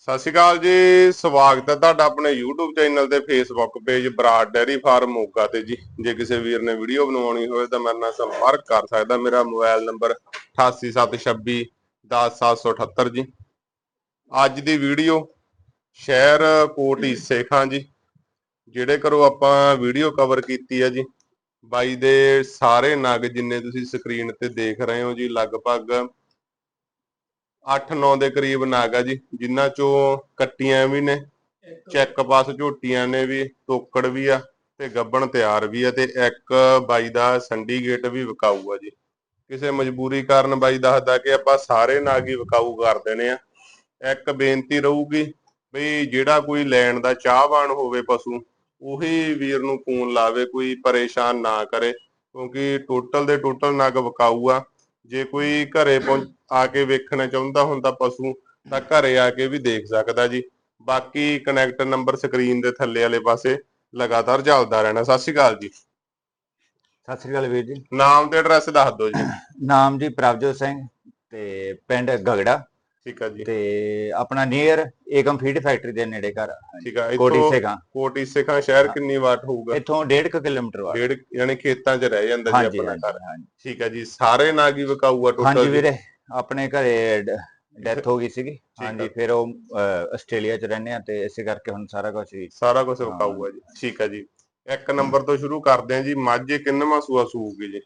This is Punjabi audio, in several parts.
ਸਤਿ ਸ਼੍ਰੀ ਅਕਾਲ ਜੀ, ਸਵਾਗਤ ਹੈ ਤੁਹਾਡਾ ਆਪਣੇ YouTube ਚੈਨਲ ਤੇ Facebook page Brar dairy farm Moga ਤੇ ਜੀ। ਜੇ ਕਿਸੇ ਵੀਰ ਨੇ ਵੀਡੀਓ ਬਣਵਾਉਣੀ ਹੋਵੇ ਤਾਂ ਮੇਰੇ ਨਾਲ ਸੰਪਰਕ ਕਰ ਸਕਦਾ। ਮੇਰਾ ਮੋਬਾਈਲ ਨੰਬਰ 8876 10778 ਜੀ। ਅੱਜ ਦੀ ਵੀਡੀਓ ਸ਼ਹਿਰ ਕੋਟ ਈਸੇ ਖਾਂ ਜੀ। ਜਿਹੜੇ ਕਰੋ ਆਪਾਂ ਵੀਡੀਓ ਕਵਰ ਕੀਤੀ ਹੈ ਜੀ। ਬਾਈ ਦੇ ਸਾਰੇ ਨਗ ਜਿੰਨੇ ਤੁਸੀਂ ਸਕਰੀਨ ਤੇ ਦੇਖ ਰਹੇ ਹੋ ਜੀ, ਲਗਭਗ 8-9 ਦੇ ਕਰੀਬ ਨਾਗ ਆ ਜੀ ਜਿਨ੍ਹਾਂ ਚੋਂ ਕੱਟੀਆਂ ਵੀ ਨੇ, ਚੈੱਕ ਪਾਸ ਝੋਟੀਆਂ ਨੇ ਵੀ, ਤੋਕੜ ਵੀ ਆ ਤੇ ਗੱਬਣ ਤਿਆਰ ਵੀ ਆ ਤੇ ਇੱਕ ਬਾਈ ਦਾ ਸੰਡੀਗੇਟ ਵੀ ਵਿਕਾਊ ਆ ਜੀ। ਕਿਸੇ ਮਜਬੂਰੀ ਕਾਰਨ ਬਾਈ ਦੱਸਦਾ ਕਿ ਆਪਾਂ ਸਾਰੇ ਨਾਗ ਹੀ ਵਿਕਾਊ ਕਰ ਦੇਣੇ ਆ। ਇੱਕ ਬੇਨਤੀ ਰਹੂਗੀ ਵੀ ਜਿਹੜਾ ਕੋਈ ਲੈਣ ਦਾ ਚਾਹਵਾਨ ਹੋਵੇ ਪਸ਼ੂ, ਉਹੀ ਵੀਰ ਨੂੰ ਫੋਨ ਲਾਵੇ, ਕੋਈ ਪਰੇਸ਼ਾਨ ਨਾ ਕਰੇ, ਕਿਉਂਕਿ ਟੋਟਲ ਦੇ ਟੋਟਲ ਨਗ ਵਿਕਾਊ ਆ। ਜੇ ਕੋਈ ਘਰੇ ਆ ਕੇ ਵੇਖਣਾ ਚਾਹੁੰਦਾ ਹੁੰਦਾ ਪਸ਼ੂ ਤਾਂ ਘਰੇ ਆ ਕੇ ਵੀ ਦੇਖ ਸਕਦਾ ਜੀ। ਬਾਕੀ ਕਨੈਕਟ ਨੰਬਰ ਸਕਰੀਨ ਦੇ ਥੱਲੇ ਵਾਲੇ ਪਾਸੇ ਲਗਾਤਾਰ ਚੱਲਦਾ ਰਹਿਣਾ। ਸਤਿ ਸ਼੍ਰੀ ਅਕਾਲ ਜੀ। ਸਤਿ ਸ੍ਰੀ ਅਕਾਲ ਵੀਰ ਜੀ। ਨਾਮ ਤੇ ਐਡਰੈਸ ਦੱਸ ਦਿਓ ਜੀ। ਨਾਮ ਜੀ ਪ੍ਰਭਜੋਤ ਸਿੰਘ ਤੇ ਪਿੰਡ ਗਗੜਾ। ਠੀਕ ਆ ਜੀ। ਤੇ ਆਪਣਾ ਨੀਅਰ ਏਕਮ ਫੀਡ ਫੈਕਟਰੀ ਦੇ ਨੇੜੇ ਘਰ ਠੀਕ ਆ ਕੋਟੀ ਸੇਗਾ ਕੋਟੀ ਸਿੱਖਾਂ ਸ਼ਹਿਰ ਕਿੰਨੀ ਵਾਟ ਹੋਊਗਾ? ਇੱਥੋਂ 1.5 ਕਿਲੋਮੀਟਰ ਵਾ ਡੇਢ ਯਾਨੀ ਖੇਤਾਂ 'ਚ ਰਹਿ ਜਾਂਦਾ ਜੀ ਆਪਣਾ ਘਰ। ਠੀਕ ਆ ਜੀ ਸਾਰੇ ਨਾਗੀ ਵਿਕਾਊ ਆ ਹਾਂਜੀ ਟੋਟਲ ਵੀਰੇ ਆਪਣੇ ਘਰੇ ਡੈਥ ਹੋ ਗਈ ਸੀਗੀ। ਹਾਂਜੀ ਫਿਰ ਉਹ ਆਸਟ੍ਰੇਲੀਆ ਚ ਰਹਿੰਦੇ ਆ ਤੇ ਇਸੇ ਕਰਕੇ ਹੁਣ ਸਾਰਾ ਕੁਝ ਸਾਰਾ ਕੁਝ ਵਿਕਾਊ ਆ ਜੀ। ਠੀਕ ਆ ਜੀ। ਇੱਕ ਨੰਬਰ ਤੋਂ ਸ਼ੁਰੂ ਕਰਦੇ ਆ ਜੀ ਮਾਝੇ ਕਿੰਨਵਾਂ ਸੂਆ ਸੂਗੀ ਜੀ?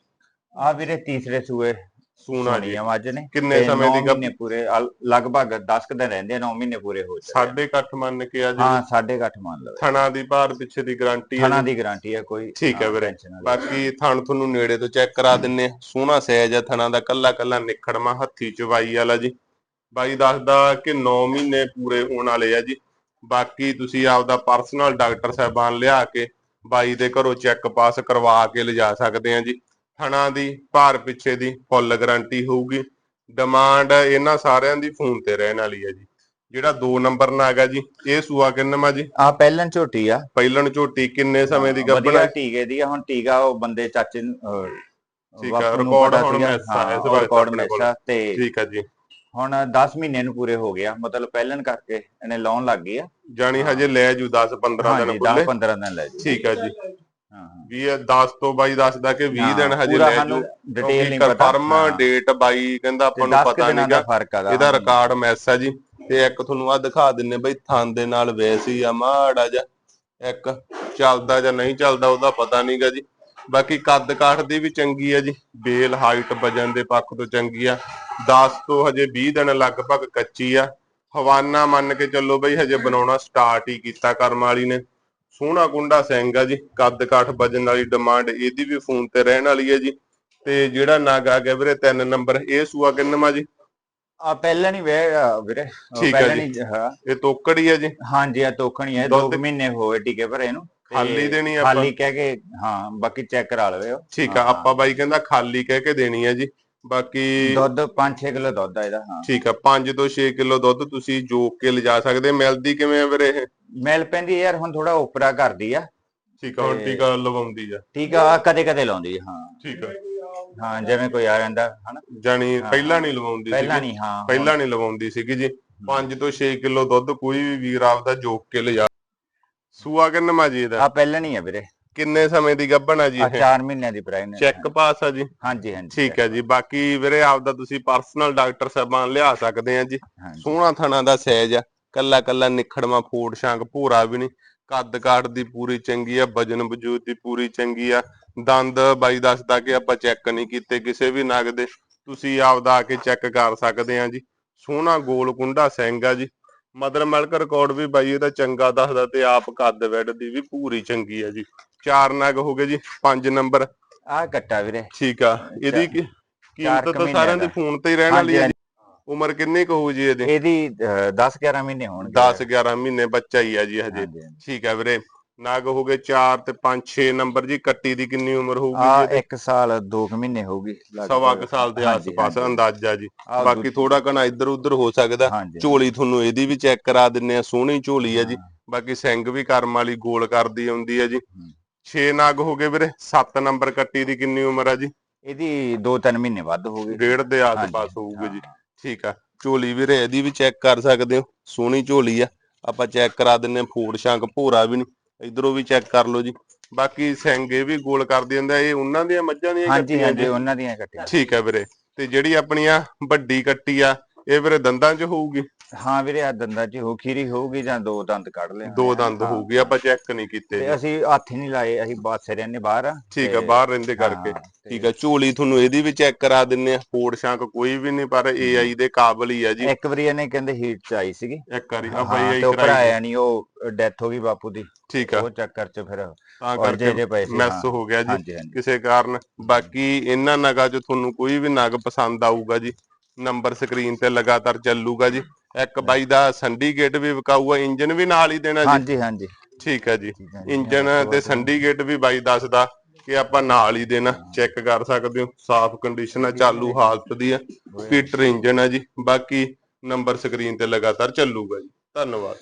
ਆ ਵੀਰੇ ਤੀਸਰੇ ਸੂਏ। ਸੂਣਾ ਜੀ ਸੋਣੀ ਆ ਮੱਝ ਨੇ ਕਿੰਨੇ ਸਮੇਂ ਦੀ ਗੱਭ ਮਹੀਨੇ ਪੂਰੇ ਲਗਭਗ 10 ਕੁ ਦਿਨ ਰਹਿੰਦੇ ਆ 9 ਮਹੀਨੇ ਪੂਰੇ ਹੋ ਜਾਂਦੇ ਸਾਢੇ ਕੁ ਅੱਠ ਮੰਨ ਕੇ ਆ। ਜੀ ਹਾਂ ਕੁ ਅੱਠ ਮੰਨ ਲਓ ਥਣਾ ਦੀ ਭਾਰ ਪਿੱਛੇ ਦੀ ਗਾਰੰਟੀ ਹੈ ਥਣਾ। ਦੀ ਗਾਰੰਟੀ ਹੈ ਕੋਈ ਠੀਕ ਹੈ ਹਾਂ, ਵੀਰੇ। ਵਾਲੀ। ਬਾਕੀ ਥਣ ਤੁਹਾਨੂੰ ਨੇੜੇ ਤੋਂ ਚੈੱਕ ਕਰਾ ਦਿੰਨੇ ਸੋਹਣਾ ਸਹਿਜ ਆ ਥਣਾ ਦਾ ਕੱਲਾ ਕੱਲਾ ਨਿਖੜਮਾ ਹੱਥੀ ਚਵਾਈ ਵਾਲਾ ਜੀ ਬਾਈ ਦੱਸਦਾ ਕਿ 9 ਮਹੀਨੇ ਪੂਰੇ ਹੋਣ ਵਾਲੇ ਆ ਜੀ ਬਾਕੀ ਤੁਸੀਂ ਆਪਦਾ ਪਰਸਨਲ ਡਾਕਟਰ ਸਾਹਿਬਾਨ ਲਿਆ ਕੇ ਬਾਈ ਦੇ ਘਰੋਂ ਚੈੱਕ ਪਾਸ ਕਰਵਾ ਕੇ ਲਿਜਾ ਸਕਦੇ ਆ ਜੀ ਥਣਾ ਦੀ ਭਾਰ ਪਿੱਛੇ ਦੀ ਫੁੱਲ ਗਾਰੰਟੀ ਹੋਊਗੀ। ਡਿਮਾਂਡ ਇਹਨਾਂ ਸਾਰਿਆਂ ਦੀ ਫੋਨ ਤੇ ਰਹਿਣ ਵਾਲੀ ਹੈ ਜੀ। ਜਿਹੜਾ 2 ਨੰਬਰ ਨਾਗ ਆ ਜੀ ਇਹ ਸੂਆ ਕਿੰਨਮਾ ਜੀ? ਆ ਪਹਿਲਨ ਝੋਟੀ ਆ। ਪਹਿਲਣ ਝੋਟੀ ਕਿੰਨੇ ਸਮੇਂ ਦੀ ਗੱਭਣ ਵਧੀਆ ਹੈ ਟੀਕੇ ਦੀ ਆ ਹੁਣ ਟੀਕਾ ਉਹ ਬੰਦੇ ਚਾਚੇ ਨੂੰ ਅਹ, ਠੀਕ ਆ, ਬਾਪੂ ਨੂੰ ਰਿਕਾਰਡ ਪਤਾ ਹੁਣ ਸੀਗਾ, ਮੈਸਾਂ, ਹਾਂ, ਇਸ ਵਾਰ ਰਿਕਾਰਡ ਆਪਣੇ ਕੋਲ। ਮੈਸਾਂ ਤੇ ਠੀਕ ਆ ਜੀ। ਹੁਣ 10 ਮਹੀਨੇ ਨੂੰ ਪੂਰੇ ਹੋ ਗਿਆ ਮਤਲਬ ਪਹਿਲਨ ਕਰਕੇ ਇਹਨੇ ਲਾਉਣ ਲੱਗ ਗਈ ਆ। ਜਾਣੀ ਹਜੇ ਲੈ ਜੂ 10 15 ਹਾਂਜੀ ਦਿਨ 10 ਖੁੱਲੇ 15 ਦਿਨ ਲੈ ਜੀ। ਠੀਕ ਆ ਜੀ। ਵੀ ਇਹ 10 ਤੋਂ ਬਾਈ ਦੱਸਦਾ ਕਿ 20 ਦਿਨ ਹਜੇ ਲੈ ਜੂ ਡਿਟੇਲ ਨਹੀਂ ਪਤਾ। ਕਨਫਰਮ ਡੇਟ ਬਾਈ ਕਹਿੰਦਾ ਆਪਾਂ ਨੂੰ 10 ਪਤਾ ਨਹੀਂਗਾ। ਇਹਦਾ ਰਿਕਾਰਡ ਮੈਸ ਆ ਜੀ। ਤੇ ਇੱਕ ਤੁਹਾਨੂੰ ਆ ਦਿਖਾ ਦਿੰਨੇ ਬਈ ਥਾਂ ਦੇ ਨਾਲ ਵੈਸੀ ਆ ਮਾੜਾ ਜਿਹਾ। ਇੱਕ ਚੱਲਦਾ ਜਾਂ ਨਹੀਂ ਚੱਲਦਾ ਉਹਦਾ ਪਤਾ ਨਹੀਂਗਾ ਜੀ। ਬਾਕੀ ਕੱਦ ਕਾਠ ਦੀ ਵੀ ਚੰਗੀ ਆ ਜੀ। ਬੇਲ ਹਾਈਟ ਵਜਨ ਦੇ ਪੱਖ ਤੋਂ ਚੰਗੀ ਆ। 10 ਤੋਂ ਹਜੇ 20 ਦਿਨ ਲਗਭਗ ਕੱਚੀ ਆ। ਹਵਾਨਾ ਮੰਨ ਕੇ ਚੱਲੋ ਬਈ ਹਜੇ ਬਣਾਉਣਾ ਸਟਾਰਟ ਹੀ ਕੀਤਾ ਕਰਮ ਵਾਲੀ ਨੇ। ਸੋਹਣਾ ਕੁੰਡਾ ਸਿੰਘ ਆ ਜੀ ਕੱਦ ਕਾਠ ਵਜਨ ਵਾਲੀ ਡਿਮਾਂਡ ਇਹਦੀ ਵੀ ਫੋਨ ਤੇ ਰਹਿਣ ਵਾਲੀ ਹੈ ਜੀ। ਤੇ ਜਿਹੜਾ ਨਗ ਗਿਆ ਵੀਰੇ 3 ਨੰਬਰ ਇਹ ਸੂਆ ਕਿੰਨਵਾ ਜੀ? ਆ ਪਹਿਲਨ ਹੀ ਵੇ ਵੀਰੇ ਠੀਕ ਜੀ। ਹੀ ਹਾਂ। ਇਹ ਤੋਕੜੀ ਹੈ ਜੀ। ਹਾਂਜੀ ਆ ਤੋਖਣੀ ਹੈ ਦੁੱਧ- 2 ਮਹੀਨੇ ਹੋਏ ਟੀਕੇ ਭਰੇ ਨੂੰ ਖਾਲੀ ਦੇਣੀ ਆਪਾਂ? ਖਾਲੀ ਕਹਿ ਕੇ ਹਾਂ ਬਾਕੀ ਚੈੱਕ ਕਰਾ ਲਵੇ ਠੀਕ ਆ ਹਾਂ। ਆਪਾਂ ਬਾਈ ਕਹਿੰਦਾ ਖਾਲੀ ਕਹਿ ਕੇ ਦੇਣੀ ਹੈ ਜੀ। ਬਾਕੀ ਦੁੱਧ 5-6 ਕਿਲੋ ਦੁੱਧ ਆ ਇਹਦਾ ਹਾਂ। ਠੀਕ ਆ 5 ਤੋਂ 6 ਕਿਲੋ ਦੁੱਧ ਤੁਸੀਂ ਜੋਕ ਕੇ ਲਿਜਾ ਸਕਦੇ ਮਿਲਦੀ ਕਿਵੇਂ ਆ ਵੀਰੇ ਇਹ? ਮਿਲ ਪੈਂਦੀ ਯਾਰ ਹੁਣ ਥੋੜਾ ਉਪਰਾ ਕਰਦੀ ਆ। ਠੀਕ ਆ ਹੁਣ ਟੀਕਾ ਲਵਾਉਂਦੀ ਆ। ਠੀਕ ਆ ਕਦੇ ਕਦੇ ਲਾਉਂਦੀ ਆ ਹਾਂ। ਠੀਕ ਆ। ਹਾਂ ਜਿਵੇਂ ਕੋਈ ਆ ਜਾਂਦਾ ਹਨਾ। ਹਾਂ। ਪਹਿਲਾਂ ਨਹੀਂ ਲਵਾਉਂਦੀ ਪਹਿਲਾਂ ਸੀ ਨਹੀਂ ਹਾਂ। ਪਹਿਲਾਂ ਨਹੀਂ ਲਵਾਉਂਦੀ ਸੀਗੀ ਜੀ। 5 ਤੋਂ 6 ਕਿਲੋ ਦੁੱਧ ਕੋਈ ਵੀ ਵੀਰ ਆਪਦਾ ਜੋਕ ਕੇ ਲਿਜਾ। ਸੂਆ ਕਿੰਨਾ ਮਾ ਜੀ ਇਹਦਾ? ਆ ਪਹਿਲਾਂ ਨਹੀਂ ਆ ਵੀਰੇ। ਕਿੰਨੇ ਸਮੇਂ ਦੀ ਗੱਭਣ ਆ ਜੀ ਇਹ? 4 ਮਹੀਨਿਆਂ ਦੀ ਪ੍ਰੈਗਨੈਂਟ ਚੈੱਕ ਪਾਸ ਆ ਜੀ? ਹਾਂਜੀ ਹਾਂਜੀ ਠੀਕ ਹੈ ਜੀ। ਬਾਕੀ ਵੀਰੇ ਆਪਦਾ ਤੁਸੀਂ ਪਰਸਨਲ ਡਾਕਟਰ ਸਾਹਿਬਾਨ ਲਿਆ ਸਕਦੇ ਆ ਜੀ। ਸੋਹਣਾ ਥਣਾ ਦਾ ਸਹਿਜ ਆ। ਕੱਲਾ ਕੱਲਾ ਨਿਖੜਵਾ ਫੋੜ ਸ਼ਾਂਕ ਭੂਰਾ ਵੀ ਨਹੀਂ। ਕੱਦ ਕਾਠ ਦੀ ਪੂਰੀ ਚੰਗੀ ਆ ਵਜਨ ਵਜੂਦ ਦੀ ਪੂਰੀ ਚੰਗੀ ਆ। ਦੰਦ ਬਾਈ ਦੱਸਦਾ ਕਿ ਆਪਾਂ ਚੈੱਕ ਨਹੀਂ ਕੀਤੇ ਕਿਸੇ ਵੀ ਨਗ ਦੇ। ਤੁਸੀਂ ਆਪਦਾ ਆ ਕੇ ਚੈੱਕ ਕਰ ਸਕਦੇ ਆ ਜੀ। ਸੋਹਣਾ ਗੋਲ ਕੁੰਡਾ ਸਿੰਘ ਆ ਜੀ। ਮਦਰ ਮਿਲਕ ਰਿਕਾਰਡ ਵੀ ਬਾਈ ਇਹਦਾ ਚੰਗਾ ਦੱਸਦਾ ਤੇ ਆਪ ਕੱਦ ਵੈਡ ਦੀ ਵੀ ਪੂਰੀ ਚੰਗੀ ਆ ਜੀ। ਚਾਰ ਨਗ ਹੋ ਗਏ ਜੀ ਪੰਜ ਨੰਬਰ ਆ ਕੱਟਾ ਵੀਰੇ। ਠੀਕ ਆ। ਇਹਦੀ ਕੀ- ਚਾਰ ਕੀਮਤ ਕੁ ਤਾਂ ਸਾਰਿਆਂ ਦੀ ਫੋਨ ਤੇ ਹੀ ਰਹਿਣ ਵਾਲੀ ਹੈ ਜੀ। ਉਮਰ ਕਿੰਨੀ ਕੁ ਹੋਊ ਜੀ ਇਹਦੀ? ਇਹਦੀ 10 11 ਮਹੀਨੇ ਹੋਣਗੇ। 10 11 ਮਹੀਨੇ ਬੱਚਾ ਹੀ ਆ ਜੀ ਹਜੇ। ਹਾਂਜੀ, ਹਾਂਜੀ। ਠੀਕ ਹੈ ਵੀਰੇ। ਨਗ ਹੋ ਗਏ 4 ਤੇ 5 6 ਨੰਬਰ ਜੀ ਕੱਟੀ ਦੀ ਕਿੰਨੀ ਉਮਰ ਹੋਊਗੀ ਆ ਜੀ? 1 ਸਾਲ 2 ਮਹੀਨੇ ਹੋਊਗੀ। ਸਵਾ ਕੁ ਸਾਲ ਦੇ ਆਸ-ਪਾਸ। ਅੰਦਾਜ਼ਾ ਜੀ ਬਾਕੀ ਥੋੜਾ ਘਣਾ ਇੱਧਰ ਉੱਧਰ ਹੋ ਸਕਦਾ ਝੋਲੀ ਤੁਹਾਨੂੰ ਇਹਦੀ ਵੀ ਚੈੱਕ ਕਰਾ ਦਿੰਨੇ ਆ ਸੋਹਣੀ ਝੋਲੀ ਆ ਜੀ ਹਾਂ। ਬਾਕੀ ਸਿੰਘ ਵੀ ਕਰਮ ਵਾਲੀ ਗੋਲ ਕਰਦੀ ਆਉਂਦੀ ਆ ਜੀ ਹੂੰ। 6 ਨਗ ਹੋ ਗਏ ਵੀਰੇ 7 ਨੰਬਰ ਕੱਟੀ ਦੀ ਕਿੰਨੀ ਉਮਰ ਆ ਜੀ ਇਹਦੀ 2-3 ਮਹੀਨੇ ਵੱਧ ਹੋਊਗੀ ਡੇਢ ਦੇ ਆਸ-ਪਾਸ ਹੋਊਗੀ ਜੀ ਹਾਂ। ਠੀਕ ਆ ਝੋਲੀ ਵੀਰੇ ਇਹਦੀ ਵੀ ਚੈੱਕ ਕਰ ਸਕਦੇ ਹੋ ਸੋਹਣੀ ਝੋਲੀ ਆ ਆਪਾਂ ਚੈੱਕ ਕਰਾ ਦਿੰਨੇ ਫੂਡ ਸ਼ੰਕ ਭੋਰਾ ਵੀ ਨਹੀਂ ਇਧਰੋਂ ਵੀ ਚੈੱਕ ਕਰ ਲਓ ਜੀ। ਬਾਕੀ ਸਿੰਗੇ ਵੀ ਗੋਲ ਕਰ ਦਿੰਦਾ ਇਹ ਉਹਨਾਂ ਦੀਆਂ ਮੱਝਾਂ ਦੀਆਂ ਹਾਂਜੀ ਕੱਟੀਆਂ ਹਾਂਜੀ ਜੀ? ਉਹਨਾਂ ਦੀਆਂ ਕੱਟੀਆਂ। ਠੀਕ ਹੈ ਵੀਰੇ। ਤੇ ਜਿਹੜੀ ਆਪਣੀ ਆ ਵੱਡੀ ਕੱਟੀ ਆ ਇਹ ਵੀਰੇ ਦੰਦਾਂ 'ਚ ਹੋਊਗੀ? ਹਾਂ ਵੀਰੇ ਆ ਦੰਦਾਂ 'ਚ ਹੋ ਖੀਰੀ ਹੋਊਗੀ ਜਾਂ ਦੋ ਦੰਦ ਕੱਢ ਲਿਆ। ਦੋ ਦੰਦ ਹੋਊਗੀ ਆਪਾਂ ਚੈੱਕ ਨਹੀਂ ਕੀਤੇ ਤੇ। ਅਸੀਂ ਹੱਥ ਹੀ ਨਹੀਂ ਲਾਏ ਅਸੀਂ ਬਾਸੇ ਰਹਿੰਦੇ ਬਾਹਰ। ਆ ਠੀਕ ਆ ਤੇ- ਬਾਹਰ ਰਹਿੰਦੇ ਕਰਕੇ। ਤੇ ਠੀਕ ਆ ਝੋਲੀ ਤੁਹਾਨੂੰ ਇਹਦੀ ਵੀ ਚੈੱਕ ਕਰਾ ਦਿੰਨੇ ਆ ਫੋੜ ਸ਼ੰਕ ਕੋਈ ਵੀ ਨਹੀਂ ਪਰ AI ਦੇ ਕਾਬਲ ਹੀ ਆ ਜੀ। ਇੱਕ ਵਾਰੀ ਇਹਨੇ ਕਹਿੰਦੇ ਹੀਟ 'ਚ ਆਈ ਸੀਗੀ। ਇੱਕ ਵਾਰੀ ਆਪਾਂ ਤੇ ਉਹ ਕਰਾਈ ਭਰਾਇਆ ਨਹੀਂ ਉਹ ਡੈਥ ਹੋ ਗਈ ਬਾਪੂ ਦੀ। ਠੀਕ ਆ। ਉਹ ਚੱਕਰ 'ਚ ਫਿਰ ਤਾਂ ਔਰ ਜੇ ਜੇ ਕਰਕੇ ਮੈਸ ਹਾਂ। ਗਿਆ ਜੀ। ਕਿਸੇ ਕਾਰਨ। ਬਾਕੀ ਇਹਨਾਂ ਨਗਾਂ 'ਚ ਤੁਹਾਨੂੰ ਕੋਈ ਵੀ ਨਗ ਪਸੰਦ ਆਊਗਾ ਜੀ। ਨੰਬਰ ਸਕਰੀਨ ਤੇ ਲਗਾਤਾਰ ਚੱਲੂਗਾ ਜੀ। ਇੱਕ ਬਾਈ ਦਾ ਸੰਡੀਕੇਟ ਵੀ ਵਿਕਾਊਗਾ ਇੰਜਨ ਵੀ ਨਾਲ ਹੀ ਦੇਣਾ ਜੀ। ਹਾਂਜੀ ਹਾਂਜੀ। ਠੀਕ ਹੈ ਜੀ। ਇੰਜਨ ਤੇ ਸੰਡੀਕੇਟ ਵੀ ਬਾਈ ਦੱਸਦਾ ਕਿ ਆਪਾਂ ਨਾਲ ਹੀ ਦੇਣਾ। ਚੈੱਕ ਕਰ ਸਕਦੇ ਹੋ ਸਾਫ਼ ਕੰਡੀਸ਼ਨ ਆ ਚਾਲੂ ਹਾਲਤ ਦੀ ਆ। ਪੀਟਰ ਇੰਜਨ ਆ ਜੀ। ਬਾਕੀ ਨੰਬਰ ਸਕਰੀਨ ਤੇ ਲਗਾਤਾਰ ਚੱਲੂਗਾ ਜੀ। ਧੰਨਵਾਦ।